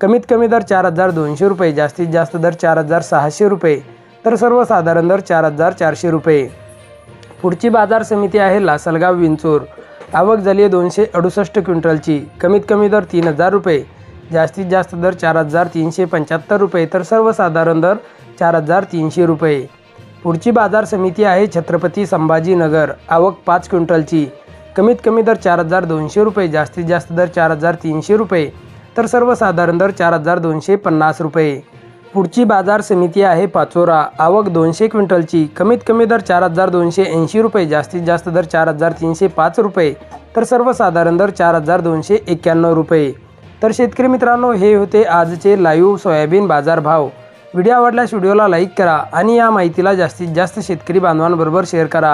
कमीत कमी दर चार हजार दोनशे रुपये जास्तीत जास्त दर चार हजार सहाशे रुपये तर सर्वसाधारण दर चार हजार चारशे रुपये. पुढची बाजार समिती आहे लासलगाव विंचूर. आवक झाली आहे दोनशे अडुसष्ट क्विंटलची कमीत कमी दर तीन हजार रुपये जास्तीत जास्त दर चार हजार तीनशे पंच्याहत्तर रुपये तर सर्वसाधारण दर चार हजार तीनशे रुपये. पुढची बाजार समिती आहे छत्रपती संभाजीनगर आवक पाच क्विंटलची कमीत कमी दर चार हजार दोनशे रुपये जास्तीत जास्त दर चार हजार तीनशे रुपये तर सर्वसाधारण दर चार हजार दोनशे पन्नास रुपये. पुढची बाजार समिती आहे पाचोरा. आवक दोनशे क्विंटलची. कमीत कमी दर चार हजार दोनशे ऐंशी रुपये. जास्तीत जास्त दर चार हजार तीनशे पाच रुपये. तर सर्वसाधारण दर चार हजार दोनशे एक्क्याण्णव रुपये. तर शेतकरी मित्रांनो हे होते आजचे लाईव्ह सोयाबीन बाजार भाव व्हिडिओ आवडल्यास व्हिडिओला लाईक करा आणि या माहितीला जास्तीत जास्त शेतकरी बांधवांबरोबर शेअर करा.